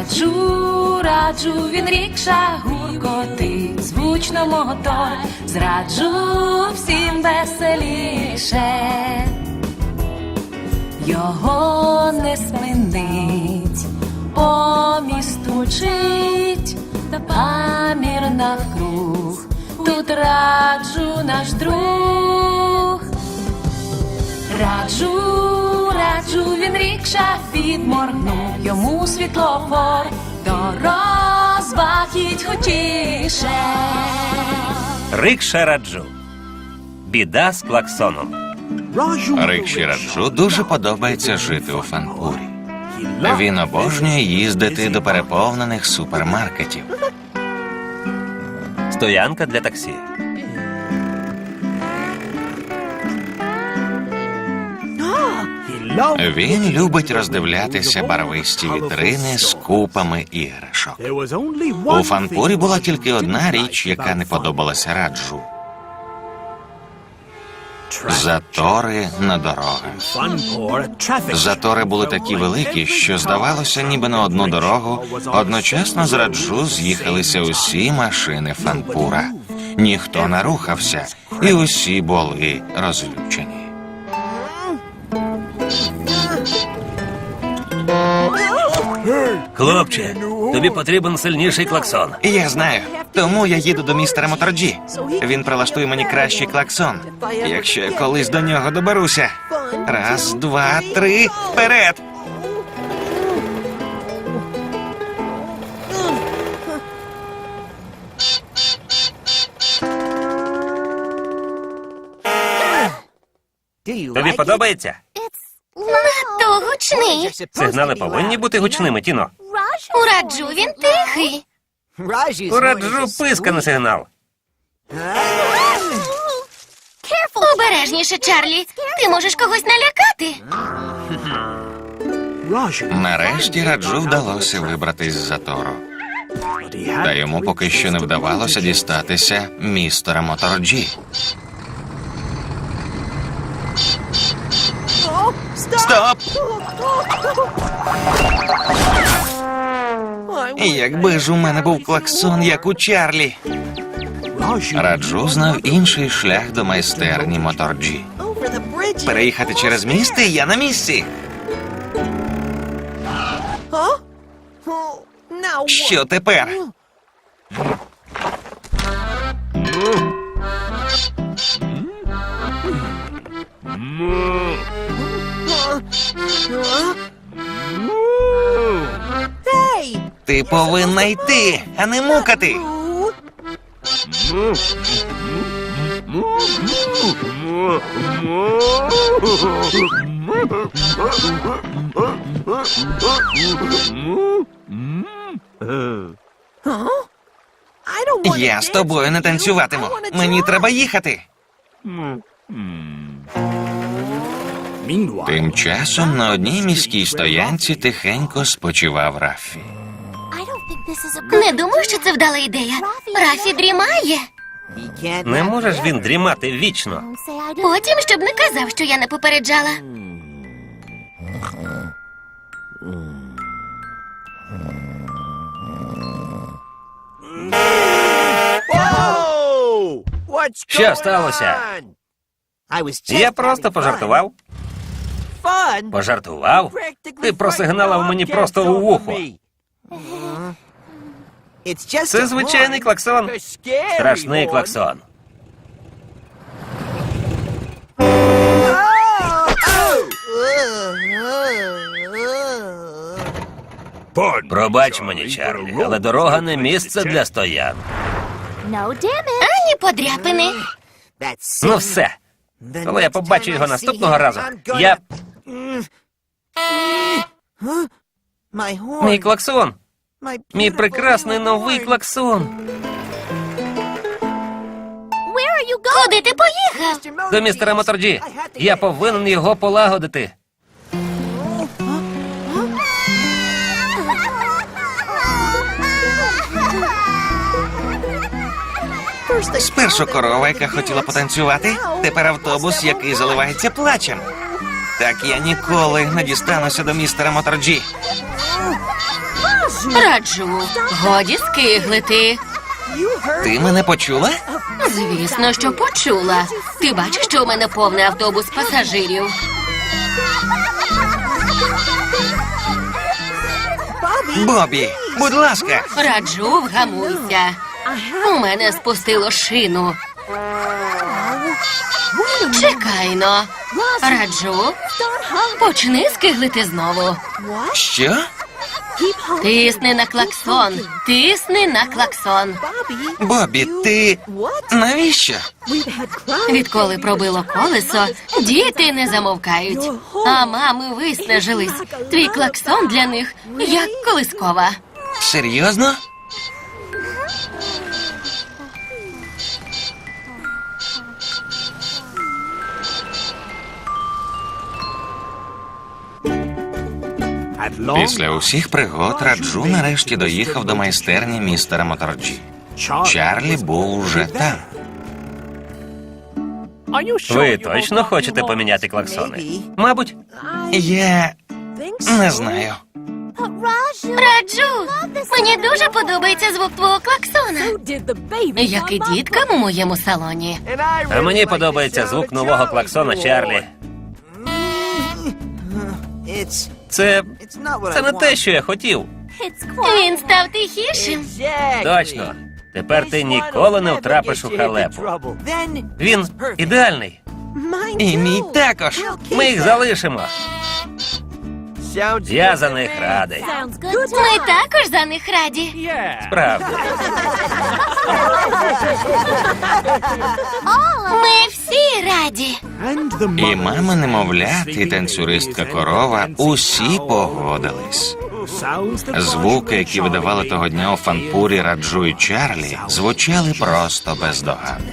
Раджу, раджу, він рікша гуркотить, звучно мотор, зраджу всім веселіше. Його не спинить, по місту мчить, та памір навкруг. Тут раджу наш друг. Раджу, раджу, він рікша підморгнув йому світлофор, до розваг їдь хотіше. Рикша Раджу. Біда з клаксоном. Рикші Раджу дуже подобається жити у Фанпурі. Він обожнює їздити до переповнених супермаркетів. Стоянка для таксі. Він любить роздивлятися барвисті вітрини з купами іграшок. У Фанпурі була тільки одна річ, яка не подобалася раджу. Затори на дорогах. Затори були такі великі, що здавалося, ніби на одну дорогу одночасно з раджу з'їхалися усі машини Фанпура. Ніхто не рухався, і усі були розлючені. Хлопче, тобі потрібен сильніший клаксон. Я знаю, тому я їду до містера Моторджі. Він прилаштує мені кращий клаксон. Якщо я колись до нього доберуся. Раз, два, три, вперед! Тобі подобається? Гучний. Сигнали повинні бути гучними, Тіно. У раджу він тихий. У Раджу писка на сигнал. Обережніше, Чарлі. Ти можеш когось налякати. Нарешті раджу вдалося вибратись з затору. Та йому поки що не вдавалося дістатися містера Моторджі. Стоп! Якби ж у мене був клаксон, як у Чарлі. Раджу знав інший шлях до майстерні Моторджі. Переїхати через міст я на місці. Що тепер? Ти повинна йти, а не мукати. Я з тобою не танцюватиму. Мені треба їхати. Тим часом на одній міській стоянці тихенько спочивав Рафі. Не думаю, що це вдала ідея. Рафі дрімає. Не можеш він дрімати вічно. Потім, щоб не казав, що я не попереджала. Що сталося? Я просто пожартував. Пожартував? Ти просигналив мені просто у вухо. Це звичайний клаксон. Страшний клаксон. Пробач мені, Чарлі, але дорога не місце для стоян. Ані подряпини. Ну все. Коли я побачу його наступного разу, я. Мій клаксон. Мій прекрасний новий клаксон. Куди ти поїхав? До містера Моторджі. Я повинен його полагодити. Спершу корова, яка хотіла потанцювати, тепер автобус, який заливається плачем. Так я ніколи не дістануся до містера Моторджі. Раджу, годі скиглити. Ти мене почула? Звісно, що почула. Ти бачиш, що у мене повний автобус пасажирів. Бобі, будь ласка. Раджу, вгамуйся. У мене спустило шину. Чекайно. Раджу, почни скиглити знову. Що? Тисни на клаксон, тисни на клаксон. Бобі, ти навіщо? Відколи пробило колесо, діти не замовкають. А мами виснажились. Твій клаксон для них як колискова. Серйозно? Після усіх пригод Раджу нарешті доїхав до майстерні містера Моторджі. Чарлі був уже там. Ви точно хочете поміняти клаксони? Мабуть, Я не знаю. Раджу, мені дуже подобається звук твого клаксона. Як і діткам у моєму салоні. а мені подобається звук нового клаксона Чарлі. Це. Це не те, що я хотів. Він став тихішим. Точно. Тепер ти ніколи не втрапиш у халепу. Він ідеальний. І мій також. Ми їх залишимо. Я за них радий. Ми також за них раді. Правда. Ми всі раді. І мама немовлят, і танцюристка корова усі погодились. Звуки, які видавали того дня у фанпурі Раджу і Чарлі, звучали просто бездоганно.